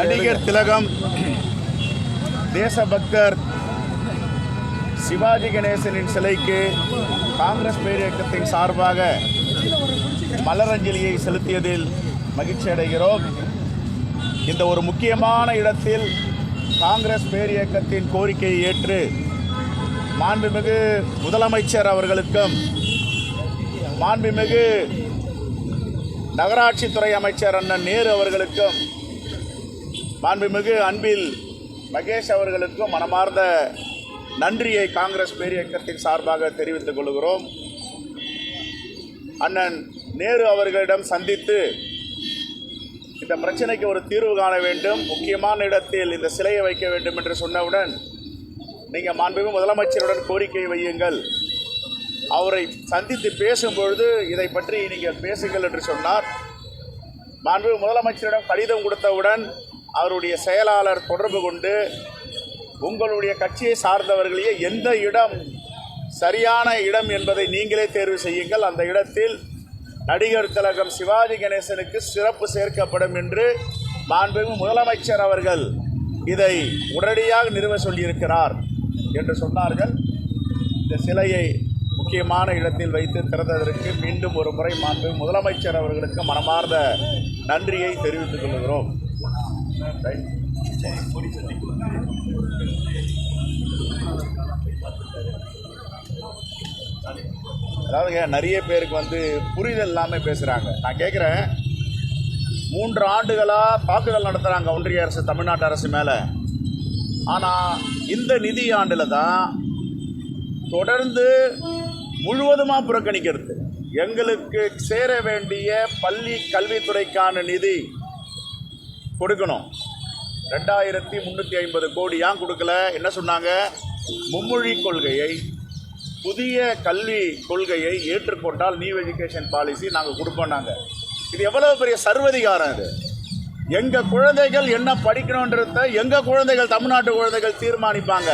நடிகர் திலகம் தேசபக்தர் சிவாஜி கணேசனின் சிலைக்கு காங்கிரஸ் பேரியக்கத்தின் சார்பாக மலரஞ்சலியை செலுத்தியதில் மகிழ்ச்சி அடைகிறோம். இந்த ஒரு முக்கியமான இடத்தில் காங்கிரஸ் பேரியக்கத்தின் கோரிக்கையை ஏற்று மாண்புமிகு முதலமைச்சர் அவர்களுக்கும் மாண்புமிகு நகராட்சித்துறை அமைச்சர் அண்ணன் நேரு அவர்களுக்கும் மாண்புமிகு அன்பில் மகேஷ் அவர்களுக்கும் மனமார்ந்த நன்றியை காங்கிரஸ் பேரியக்கத்தின் சார்பாக தெரிவித்துக் கொள்கிறோம். அண்ணன் நேரு அவர்களிடம் சந்தித்து இந்த பிரச்சனைக்கு ஒரு தீர்வு காண வேண்டும் முக்கியமான இடத்தில் இந்த சிலையை வைக்க வேண்டும் என்று சொன்னவுடன் நீங்கள் மாண்புமிகு முதலமைச்சருடன் கோரிக்கை வையுங்கள். அவரை சந்தித்து பேசும்பொழுது இதை பற்றி நீங்கள் பேசுங்கள் என்று சொன்னார். மாண்பு முதலமைச்சரிடம் கடிதம் கொடுத்தவுடன் அவருடைய செயலாளர் தொடர்பு கொண்டு உங்களுடைய கட்சியை சார்ந்தவர்களையே எந்த இடம் சரியான இடம் என்பதை நீங்களே தேர்வு செய்யுங்கள். அந்த இடத்தில் நடிகர் திலகம் சிவாஜி கணேசனுக்கு சிறப்பு சேர்க்கப்படும் என்று மாண்புமிகு முதலமைச்சர் அவர்கள் இதை உடனடியாக நிறுவ சொல்லியிருக்கிறார் என்று சொன்னார்கள். இந்த சிலையை முக்கியமான இடத்தில் வைத்து திறந்ததற்கு மீண்டும் ஒரு முறை மாண்பு முதலமைச்சர் அவர்களுக்கு மனமார்ந்த நன்றியை தெரிவித்துக் கொள்கிறோம். அதாவதுங்க நிறைய பேருக்கு வந்து புரிதல் இல்லாமல் பேசுகிறாங்க நான் கேட்குறேன் மூன்று ஆண்டுகளாக தாக்குதல் நடத்துகிறாங்க ஒன்றிய அரசு தமிழ்நாட்டு அரசு மேலே. ஆனால் இந்த நிதி ஆண்டில் தான் தொடர்ந்து முழுவதுமாக புறக்கணிக்கிறது. எங்களுக்கு சேர வேண்டிய பள்ளி கல்வித்துறைக்கான நிதி கொடுக்கணும். ரெண்டாயிரத்தி முந்நூற்றி ஐம்பது கோடி ஏன் கொடுக்கல? என்ன சொன்னாங்க? மும்மொழி கொள்கையை புதிய கல்வி கொள்கையை ஏற்றுக்கொண்டால் நியூ எஜுகேஷன் பாலிசி நாங்கள் கொடுப்போம் நாங்கள் இது எவ்வளவு பெரிய சர்வதிகாரம் இது. எங்கள் குழந்தைகள் என்ன படிக்கணுன்றத எங்கள் குழந்தைகள் தமிழ்நாட்டு குழந்தைகள் தீர்மானிப்பாங்க.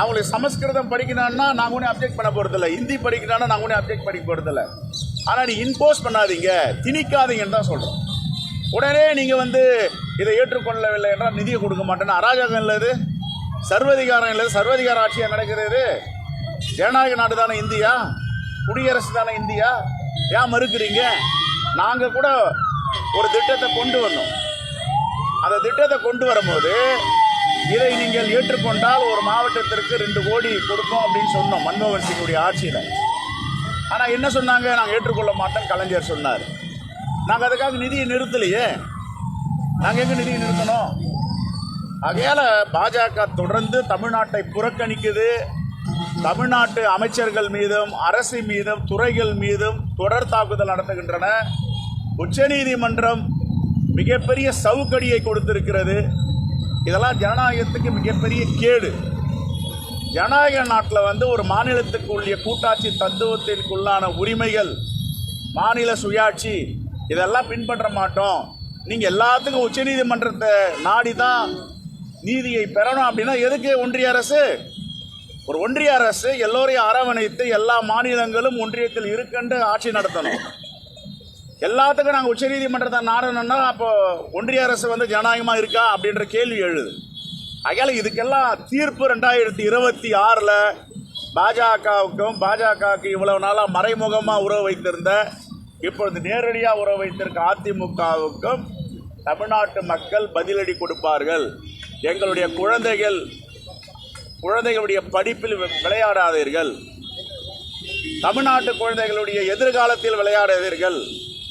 அவங்களுக்கு சமஸ்கிருதம் படிக்கணும்னா நாங்கள் ஒன்றும் அப்ஜெக்ட் பண்ண போகிறதில்ல ஹிந்தி படிக்கணும்னா நாங்கள் ஒன்றும் அப்ஜெக்ட் பண்ணி போகிறதில்ல ஆனால் நீ இம்போஸ் பண்ணாதீங்க. திணிக்காதீங்கன்னு தான் சொல்கிறோம் உடனே நீங்கள் வந்து இதை ஏற்றுக்கொள்ளவில்லை என்றால் நிதியை கொடுக்க மாட்டேன்னு அராஜகம் இல்லை சர்வதிகாரம் இல்லை சர்வதிகார ஆட்சியாக நடக்கிறது ஜனநாயக நாடு தானே இந்தியா? குடியரசு தானே இந்தியா? ஏன் மறுக்கிறீங்க? நாங்கள் கூட ஒரு திட்டத்தை கொண்டு வந்தோம். அந்த திட்டத்தை கொண்டு வரும்போது இதை நீங்கள் ஏற்றுக்கொண்டால் ஒரு மாவட்டத்திற்கு ரெண்டு கோடி கொடுப்போம் அப்படின்னு சொன்னோம் மன்மோகன் சிங்குடைய ஆட்சியில். ஆனால் என்ன சொன்னாங்க? நாங்கள் ஏற்றுக்கொள்ள மாட்டோம் கலைஞர் சொன்னார். நாங்கள் அதுக்காக நிதியை நிறுத்தலையே. நாங்கள் எங்கே நிதியை நிறுத்தணும்? ஆகையால் பாஜக தொடர்ந்து தமிழ்நாட்டை புறக்கணிக்குது. தமிழ்நாட்டு அமைச்சர்கள் மீதும் அரசு மீதும் துறைகள் மீதும் தொடர் தாக்குதல் நடத்துகின்றன. உச்சநீதிமன்றம் மிகப்பெரிய சவுக்கடியை கொடுத்திருக்கிறது. இதெல்லாம் ஜனநாயகத்துக்கு மிகப்பெரிய கேடு. ஜனநாயக நாட்டில் வந்து ஒரு மாநிலத்துக்கு உள்ள கூட்டாட்சி தத்துவத்திற்குள்ளான உரிமைகள் மாநில சுயாட்சி இதெல்லாம் பின்பற்ற மாட்டோம். நீங்கள் எல்லாத்துக்கும் உச்சநீதிமன்றத்தை நாடி தான் நீதியை பெறணும் அப்படின்னா எதுக்கு ஒன்றிய அரசு? ஒரு ஒன்றிய அரசு எல்லோரையும் அரவணைத்து எல்லா மாநிலங்களும் ஒன்றியத்தில் இருக்கண்டு ஆட்சி நடத்தணும். எல்லாத்துக்கும் நாங்கள் உச்சநீதிமன்றத்தை நாடணும்னா அப்போ ஒன்றிய அரசு வந்து ஜனநாயகமாக இருக்கா அப்படின்ற கேள்வி எழுது. ஆகையால் இதுக்கெல்லாம் தீர்ப்பு ரெண்டாயிரத்தி இருபத்தி ஆறில் பாஜகவுக்கும் பாஜகவுக்கு இவ்வளவு நாளாக மறைமுகமாக உறவு வைத்திருந்த இப்பொழுது நேரடியாக உறவு வைத்திருக்க அதிமுகவுக்கும் தமிழ்நாட்டு மக்கள் பதிலடி கொடுப்பார்கள். எங்களுடைய குழந்தைகள் குழந்தைகளுடைய படிப்பில் வி- விளையாடாதீர்கள். தமிழ்நாட்டு குழந்தைகளுடைய எதிர்காலத்தில் விளையாடாதீர்கள்.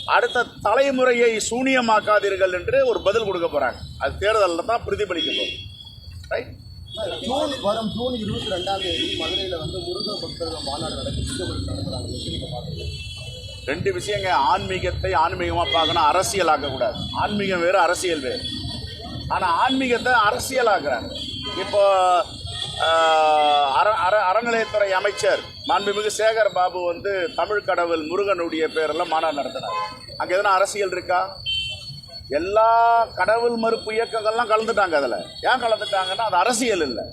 அடுத்த தலைமுறையை சூனியமாக்காதீர்கள் என்று ஒரு பதில் கொடுக்க போறாங்க. அது தேர்தலில் தான் பிரதிபலிக்க போகும் ரைட் ஜூன் வரும் ஜூன் இருபத்தி ரெண்டாம் தேதி மதுரையில் வந்து முருக பக்தர்கள் மாநாடு நடக்குது. ரெண்டு விஷயங்க ஆன்மீகத்தை ஆன்மீகமாக பார்க்கணும் அரசியலாக்கக்கூடாது. ஆன்மீகம் வேறு அரசியல் வேறு. ஆனால் ஆன்மீகத்தை அரசியலாக்குறாங்க இப்போ அற அற அறநிலையத்துறை அமைச்சர் மாண்புமிகு சேகர் பாபு வந்து தமிழ் கடவுள் முருகனுடைய பேரில் மாநாடு நடத்தினார். அங்கே எதனா அரசியல் இருக்கா? எல்லா கடவுள் மறுப்பு இயக்கங்கள்லாம் கலந்துட்டாங்க அதில். ஏன் கலந்துட்டாங்கன்னா அது அரசியல் இல்லை.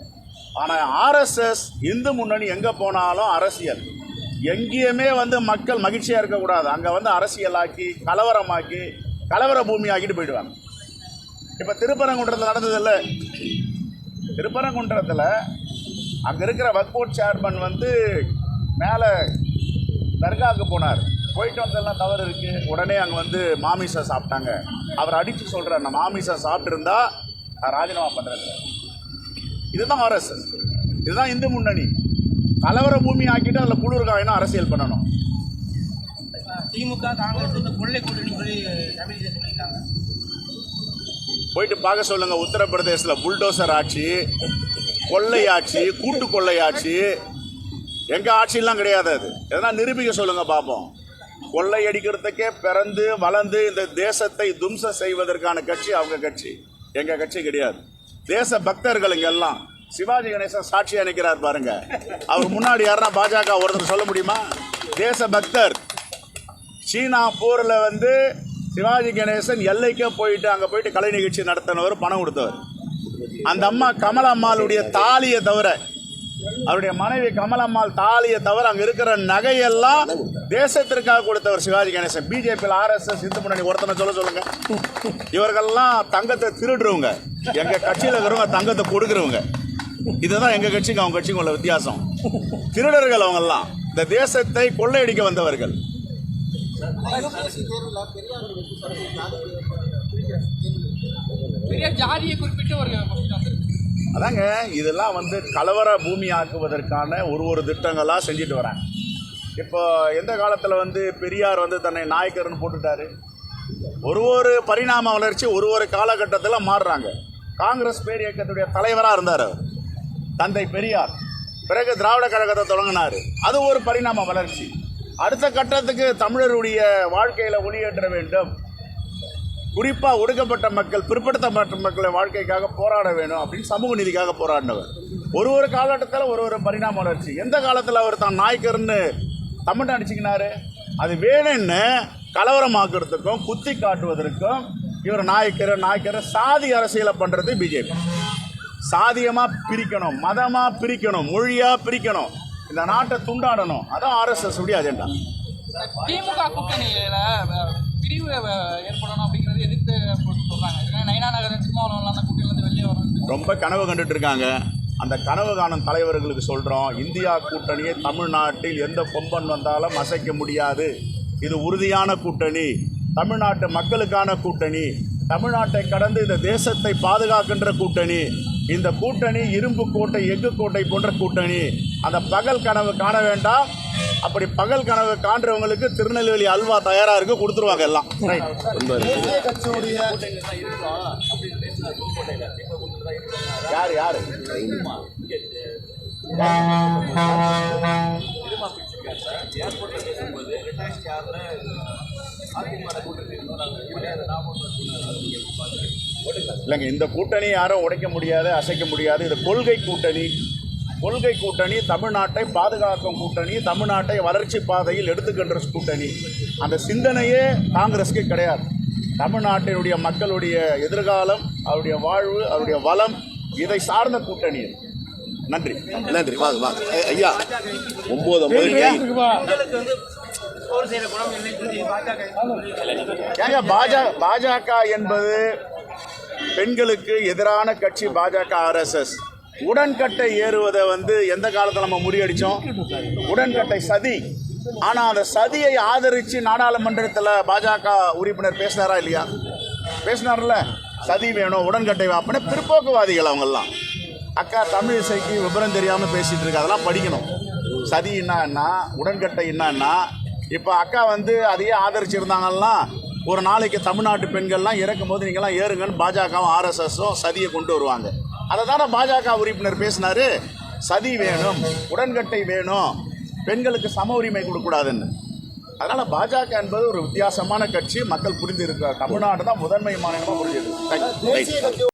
ஆனால் ஆர்எஸ்எஸ் இந்து முன்னணி எங்கே போனாலும் அரசியல். எங்கேயுமே வந்து மக்கள் மகிழ்ச்சியாக இருக்கக்கூடாது. அங்கே வந்து அரசியலாக்கி கலவரமாக்கி கலவர பூமி ஆக்கிட்டு போயிடுவாங்க. இப்போ திருப்பரங்குன்றத்தில் நடந்ததில்ல. திருப்பரங்குன்றத்தில் அங்கே இருக்கிற வக்போர்ட் சேர்மன் வந்து மேலே தர்காவுக்கு போனார். போயிட்டு வந்ததெல்லாம் தவறு இருக்குது உடனே அங்கே வந்து மாமிசை சாப்பிட்டாங்க. அவர் அடித்து சொல்கிறார் நான் மாமிசை சாப்பிட்ருந்தா நான் ராஜினாமா பண்ணுறேன் இதுதான் ஆர்எஸ்எஸ் இதுதான் இந்து முன்னணி. கலவர பூமி ஆக்கிட்டு அதில் குளிர்காயினா அரசியல் பண்ணணும். திமுக காங்கிரஸ் கொள்ளை கூட்டணி சொல்லி போயிட்டு பார்க்க சொல்லுங்க உத்தரப்பிரதேசத்தில் புல்டோசர் ஆட்சி கொள்ளை ஆட்சி கூட்டு கொள்ளை ஆட்சி. எங்க ஆட்சியெல்லாம் கிடையாது அது. எதனா நிரூபிக்க சொல்லுங்க பார்ப்போம். கொள்ளை அடிக்கிறதுக்கே பிறந்து வளர்ந்து இந்த தேசத்தை தும்சம் செய்வதற்கான கட்சி அவங்க கட்சி. எங்க கட்சி கிடையாது. தேச பக்தர்கள் இங்க எல்லாம் சிவாஜி கணேசன் சாட்சியாக நிற்கிறார் பாருங்க. அவர் முன்னாடி யாருன்னா பாஜக ஒருத்தர் சொல்ல முடியுமா? தேச பக்தர் சீனா போரில் வந்து சிவாஜி கணேசன் எல்லைக்கே போயிட்டு அங்கே போயிட்டு கலை நிகழ்ச்சி நடத்தினவர் பணம் கொடுத்தவர். அந்த அம்மா கமலம்மாளுடைய தாலியை தவிர அவருடைய மனைவி கமலம்மாள் தாலியை தவிர அங்கே இருக்கிற நகையெல்லாம் தேசத்திற்காக கொடுத்தவர் சிவாஜி கணேசன். பிஜேபியில் ஆர்எஸ்எஸ் இந்து முன்னணி ஒருத்தனை சொல்ல சொல்லுங்க. இவர்கள்லாம் தங்கத்தை திருடுறவங்க. எங்கள் கட்சியில் இருக்கிறவங்க தங்கத்தை கொடுக்குறவங்க. இதுதான் எங்க கட்சிக்கு அவங்க கட்சிக்கு உள்ள வித்தியாசம். திருடர்கள் அவங்கெல்லாம் இந்த தேசத்தை கொள்ளையடிக்க வந்தவர்கள். அதாங்க இதெல்லாம் வந்து கலவர பூமி ஆக்குவதற்கான ஒரு ஒரு திட்டங்களாக செஞ்சுட்டு வராங்க. இப்போ எந்த காலத்தில் வந்து பெரியார் வந்து தன்னை நாயக்கர்னு போட்டுட்டாரு? ஒரு ஒரு பரிணாம வளர்ச்சி ஒரு ஒரு காலகட்டத்தில் மாறுறாங்க. காங்கிரஸ் பேர் இயக்கத்துடைய தலைவராக இருந்தார் அவர். தந்தை பெரியார். பிறகு திராவிட கழகத்தை தொடங்கினார். அது ஒரு பரிணாம வளர்ச்சி. அடுத்த கட்டத்துக்கு தமிழருடைய வாழ்க்கையில் ஒளியேற்ற வேண்டும். குறிப்பாக ஒடுக்கப்பட்ட மக்கள் பிற்படுத்தப்பட்ட மக்களை வாழ்க்கைக்காக போராட வேணும் அப்படின்னு சமூக நீதிக்காக போராடினவர். ஒரு ஒரு காலகட்டத்தில் ஒரு ஒரு பரிணாம வளர்ச்சி. எந்த காலத்தில் அவர் தான் நாய்க்கர்னு தமிழ் அடிச்சுக்கினாரு? அது வேணும்னு கலவரமாக்குறதுக்கும் குத்தி காட்டுவதற்கும் இவர் நாயக்கர் நாய்க்கரை சாதி அரசியலை பண்ணுறது பிஜேபி சாதியமாக பிரிக்கணும் மதமாக பிரிக்கணும் மொழியாக பிரிக்கணும் இந்த நாட்டை துண்டாடணும். அதான் ஆர்எஸ்எஸ் உடைய அஜெண்டா திமுக கூட்டணியில பிரிவு ஏற்படணும் அப்படிங்கறது எதிர்த்து சொல்றாங்க. நயனா நகர் சிம்மாவளம் அந்த வெளியே வரணும் ரொம்ப கனவு கண்டுட்டு இருக்காங்க அந்த கனவு காணும் தலைவர்களுக்கு சொல்கிறோம் இந்தியா கூட்டணியை தமிழ்நாட்டில் எந்த கொம்பன் வந்தாலும் அசைக்க முடியாது. இது உறுதியான கூட்டணி தமிழ்நாட்டு மக்களுக்கான கூட்டணி தமிழ்நாட்டை கடந்து இந்த தேசத்தை பாதுகாக்கின்ற கூட்டணி இந்த கூட்டணி இரும்பு கோட்டை எஃகு கோட்டை போன்ற கூட்டணி. அந்த பகல் கனவு காண வேண்டாம். அப்படி பகல் கனவு காண்றவங்களுக்கு திருநெல்வேலி அல்வா தயாராக இருக்கு கொடுத்துருவாங்க எல்லாம். ரைட் தேசிய யார்? யார் இல்லைங்க இந்த கூட்டணி யாரும் உடைக்க முடியாது அசைக்க முடியாது. இது கொள்கை கூட்டணி. கொள்கை கூட்டணி தமிழ்நாட்டை பாதுகாக்கும் கூட்டணி தமிழ்நாட்டை வளர்ச்சி பாதையில் எடுத்துக்கின்ற கூட்டணி. அந்த சிந்தனையே காங்கிரஸுக்கு கிடையாது. தமிழ்நாட்டினுடைய மக்களுடைய எதிர்காலம் அவருடைய வாழ்வு அவருடைய வளம் இதை சார்ந்த கூட்டணி. நன்றி. நன்றி. வாங்க வாங்க. ஐயா ஒன்பது ஏங்க பாஜக பாஜக என்பது பெண்களுக்கு எதிரான கட்சி பாஜக ஆர்எஸ்எஸ் உடன்கட்டை ஏறுவதை வந்து எந்த காலத்தில் நம்ம முறியடித்தோம் உடன்கட்டை சதி. ஆனால் அந்த சதியை ஆதரித்து நாடாளுமன்றத்தில் பாஜக உறுப்பினர் பேசினாரா இல்லையா? பேசினார்ல. சதி வேணும் உடன்கட்டை வாப்பின பிற்போக்குவாதிகள் அவங்கெல்லாம். அக்கா தமிழ் இசைக்கு விவரம் தெரியாமல் பேசிகிட்டு இருக்கு. அதெல்லாம் படிக்கணும். சதி என்னன்னா உடன்கட்டை என்னன்னா இப்போ அக்கா வந்து அதையே ஆதரிச்சிருந்தாங்கன்னா ஒரு நாளைக்கு தமிழ்நாட்டு பெண்கள்லாம் இறக்கும் போது நீங்கள்லாம் ஏறுங்கன்னு பாஜகவும் ஆர்எஸ்எஸும் சதியை கொண்டு வருவாங்க. அதை தானே பாஜக உறுப்பினர் பேசினாரு? சதி வேணும் உடன்கட்டை வேணும் பெண்களுக்கு சம உரிமை கொடுக்கக்கூடாதுன்னு. அதனால் பாஜக என்பது ஒரு வித்தியாசமான கட்சி மக்கள் புரிந்து இருக்கிறார். தமிழ்நாடு தான் முதன்மை மாநிலமாக புரிஞ்சது.